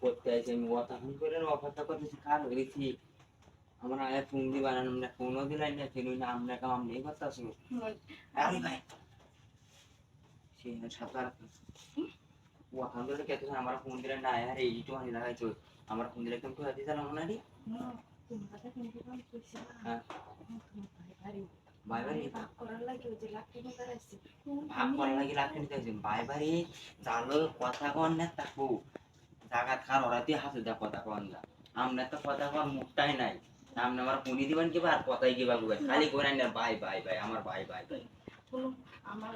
কোথায় শুন আমি করে করতেছি কার হয়েছি আমার আয়া ফোন না আমরা ফোনও দিলাই না ফের না আমরা কাম নেই কথা শুনো আরে ভাই। সে সাতার ওখান থেকে কেতো আমার ফোন দিলে না আনি লাগাইছো আমার ফোন দিলে কেমন করে না রে? হ্যাঁ। ভাই ভাই বাড়ি ভাগ করার লাগে ওই যে লাখি মতো আছে। ভাগ করার লাগি লাগতে নিতে হয়েছে। ভাই জালো কথা কন না জাগাত খার হাসে যা কথা কন না। আমরা তো কথা কন মুখটাই নাই। আপনি আমার পুনি দিবেন কিবা আর কথাই কিবা কইবেন। খালি করে না ভাই ভাই ভাই আমার ভাই ভাই ভাই আমার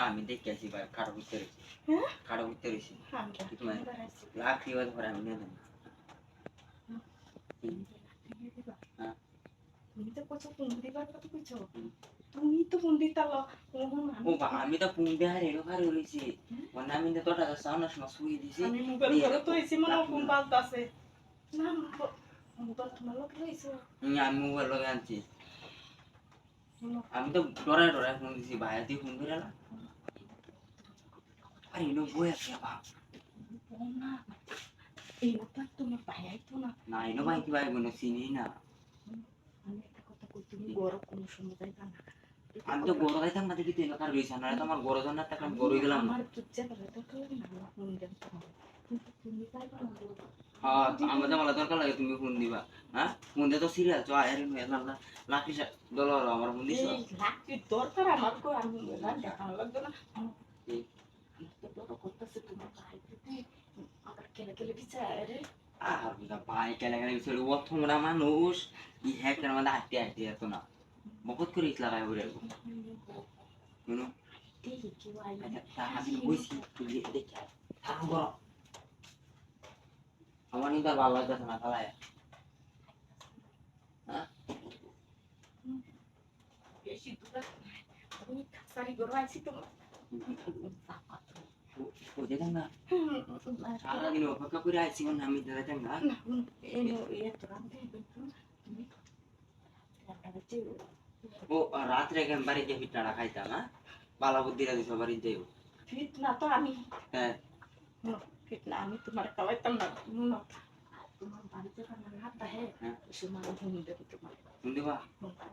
আমি তুমি দেখে আসি ভাই রয়েছি হ্যাঁ? রয়েছি আমি নিয়ে হ্যাঁ। তুমি তো কইছো ফোন দিবার কথা কইছো। তুমি তো ফোন দিতালো ওহন ও বা আমি তো পুং দেহার এলো খারে রয়েছি মানে আমি তো তোটা সাউন্ড শোনা শুয়ে দিছি। আমি মোবাইল করে তো রাখো। মনে ফোন। পাল্টাছে। না মোবাইল তোমার লোক লইছো আমি মোবাইল লগে আনছি। আমি তো ডরায় ডরায় ফোন দিছি ভাই তুই ফোন করে না আরে এলো বই আছে বাপ। না এই ওটা তোমার ভাই আইতো না। না এলো ভাই কি ভাই বোন চিনি না। আমি একটা কথা কই তুমি গরম কোনো সময় যাইবা না। আমি তো গরু গাইতাম না দেখি এলাকার রয়েছে না আমার গরু জন না আমি গরুই গেলাম না। আমার আমার তুমি পাইবা না গো। হ্যাঁ আমাদের মালা দরকার লাগে তুমি ফোন দিবা হ্যাঁ? ফোন দিয়ে তো সিরিয়াল চ আয়ের না লাখি দল আমার ফোন দিছ? এই লাকড়ির দরকার আমার গো আমি না। দেখানো লাগতো না করতেছে তোমার ভাই আবার কেলে কেলে রে আর। ভাই কেলে কেলে তোমরা মানুষ। ই হ্যাকের মধ্যে হাঁটতে হাঁটতে এত না। মকত করে ইট লাগাই বলে থাকো আমার কিন্তু আর ভালো লাগতেছে না খালায় অপেক্ষা করে মানে আমি তুমি রাতে ও রাত্রে কেন বাড়ি গিয়ে পিঠাটা খাইতাম হ্যাঁ? বালা বুদ্ধিরা দিছ বাড়ি যাইব। ফিট না তো আমি। হ্যাঁ। ফিট না আমি তোমার খাওয়াইতাম না। না তোমার বাড়িতে না হ্যাঁ। সময় ঘুম দেবো তোমার শুনতে পা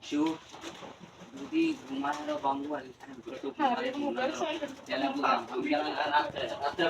শিউ যদি ঘুমায় বাঙ্গু আর এখানে তো রাত্রে রাত্রে